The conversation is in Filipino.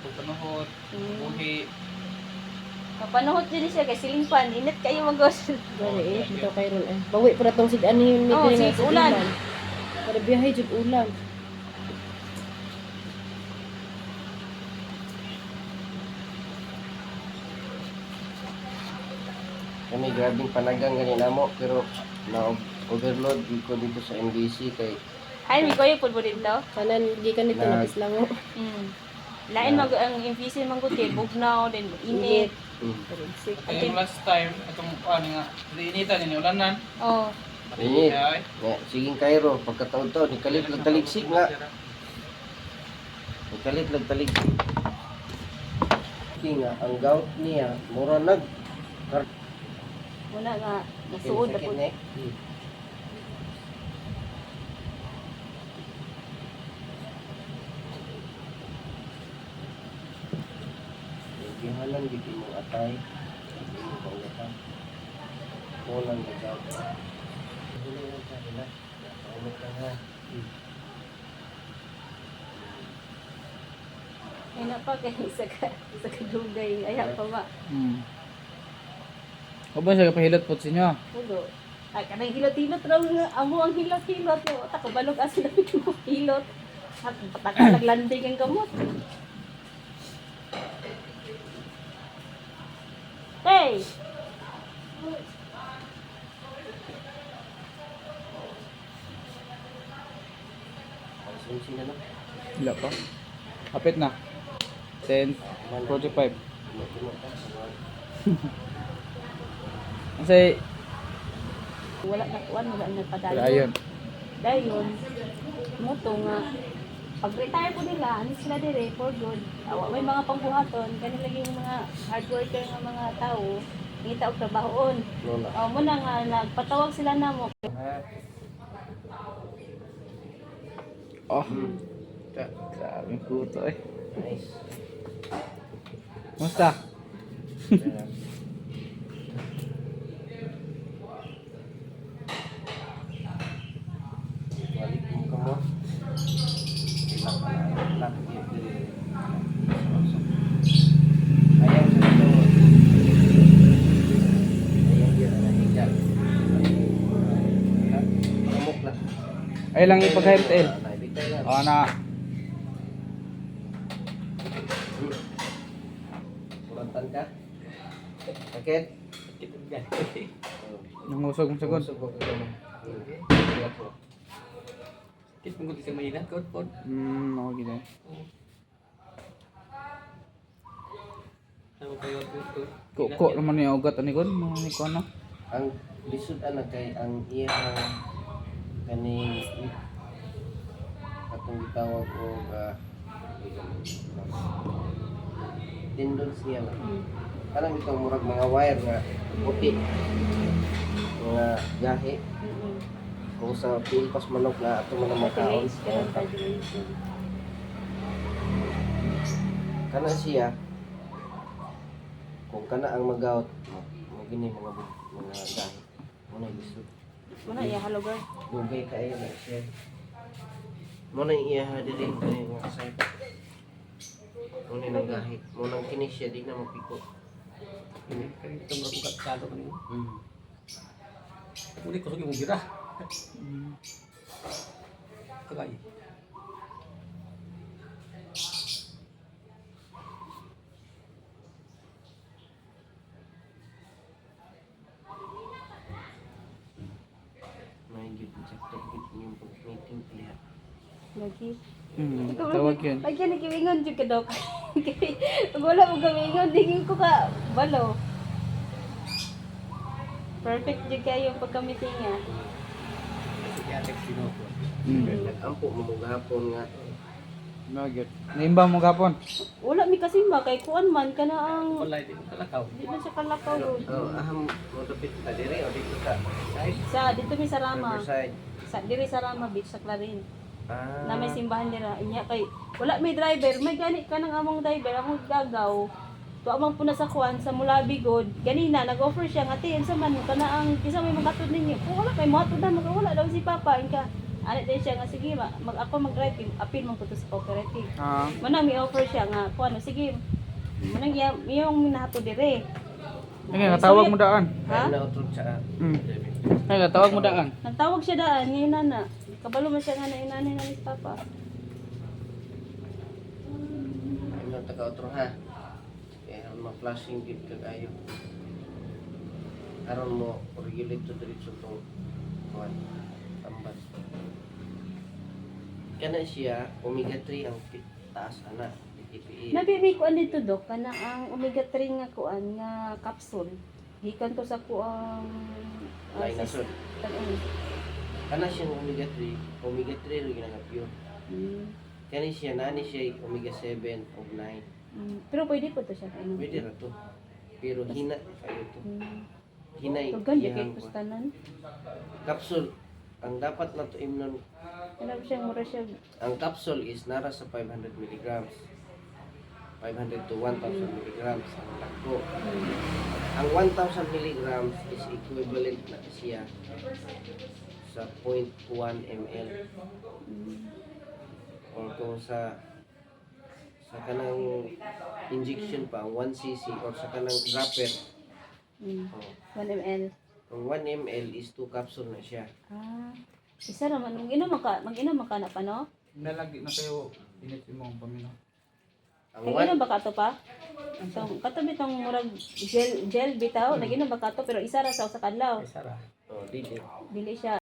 pagpanuhot, Mm. buhi. Mapanahot din siya kay silingpan. Init kayo mag-gos. Gani eh, dito kay Ron eh. Bawi para tong sig ani ni Oh, nga sig ulan. Para biyahe jud ulan. Kami grabing panagang ganin mo pero na overload ko dito sa MBC kay Ay, may koyo pud mo din daw. Kanan gikan dito Na- napis lang oh. Mm. Lain mag ang impisi man guti bugnaw din init. yung last time, itong ano nga, initan, iniulanan. Oh. Init. Nga, siging Cairo pagkataon to ni kalit lang taligsik nga. Ni kalit lang taligsik. Kaya nga ang gout niya mura nag Muna nga nasuod na sakit pud. na eh. Hmm. Gihalan gid mo atay. Hindi mo pangatan. Kulang na gout. Dili lang sa ila. Paulot ka. Hmm. Ay na pa kay isa ka isa ka dugay aya pa ba. Hmm. O ba siya kapahilot po sa inyo? Pulo. Ay kanang hilot-hilot raw nga amo ang hilot-hilot yo. Ta ko balog as lapit mo hilot. At pataka naglanding ang gamot. Hey! Pagsunsi na lang. Wala pa. Kapit na. 10, 45. Tumo-tumo ka. Kasi, Wala na wala na wala padayon. yun. Dayon mo to nga pag-retire po nila, ano sila dire for good. Awa may mga pangbuhaton, kanila yung mga hard worker nga mga tao, ngita og trabahoon. Lola. Oh, mo na nga nagpatawag sila namo. Oh. Grabe yung kuto eh. Nice. Musta? Yeah. Balik mo ka mo. Ilang ka na. Ilang ka Ayaw sa ito. Ayaw yun. Nahiga. Kamok lang. Ay lang. Naibigay lang. O na. Kulantan ka? Sakit? Nangusog mong sagot. Usog ko ka mo. Sa mainat ko pod. Hmm, ako gina. Ano kayo ko to? Kuko naman yung ugat ani kon, mga ni ang lisod ana kay ang iya kani atong gitawag ko uh, tendons niya na. Kanang bitong murag mga wire nga puti mga gahi kung sa pilpas manok na ato ang makaon kana siya kung kana ang magaut mo gini mga mga gahi mo na lisod Mo na iya halo girl. Dugay kayo na siya. Mo na iya diri kani nga side. Mo na nagahi. Mo nang kini siya di na mapiko. Ini kan itu mo ko kalo kan. Mm. Uli ko sugi mo gira. Kagay. May gid sa gid yung meeting niya. Lagi. Hmm, tawag yun. Ay kani kiwingon jud ka dok. Pag wala mo gamingon dingin ko ka balo. Perfect jud kayo pagka-meeting nga. Sige ate sino ko. Hmm. Nag-ampo mo gahapon nga. Nugget. Naimba mo kapon. Wala mi kasi ba kay kuan man kana ang Wala din kalakaw. di man siya kalakaw. Oh, aham mo dapit ka diri o dito ka. Sa dito mi sa Rama. Riverside. Sa diri sa Rama Beach sa Clarin. Ah. Na may simbahan dira. Inya kay wala may driver, may gani ka nang among driver, among gagaw. To amang puna sa kuan sa Mulabi God. Ganina nag-offer siya nga tiyan sa man kana ang kisa may magatod ninyo. Kung wala kay moto na wala daw si Papa inka. Ano din siya nga sige ma- mag ako mag-drive appeal man ko to sa cooperative. Ah. Manang mi offer siya nga kuno sige. Manang iya iyong nahato dire. Ay, nga tawag mo daan. Ha? Kaya na utro sa Hmm. Ay, nga tawag mo daan. Nagtawag siya daan ngayon nana. Kabalo man siya nga na inanay na ni papa. Ano taga utro ha. Kaya aron ma-flashing gid kag ayo. Aron mo regulate to diretso tong kuan tamban. Kana siya omega 3 ang taas ana EPA. Nabibig ko dito dok kana ang omega 3 nga kuan nga capsule. Gikan to sa kuang uh, Linazol. Kana siya omega 3, omega 3 ro ginanga pure. Mm. Kani siya nani siya omega 7 o 9. Mm. Pero pwede po to siya kainom. Pwede ra to. Pero hina kayo to. Mm. Iyang kuwan. pustanan. Capsule. Ang dapat na to imnon Ano siya mura siya. Ang capsule is nara sa 500 milligrams. 500 to 1,000 milligrams ang takbo. Ang 1,000 milligrams is equivalent na siya sa 0.1 ml. Or kung sa sa kanang injection pa, ang 1 cc or sa kanang dropper, Mm. oh, 1 ml. ang 1 ml is 2 capsule na siya. Ah. Isa naman mag-inom ka, mag-inom ka na pa no? Nalagi na kayo init mo ang pamino. Ang Kaya 1 inom ba ka to pa? Itong, kato bitong murag gel, gel bitaw, nag-inom ba ka to pero isa ra sa usa kadlaw. Ay, Sara. oh, dili. Dili siya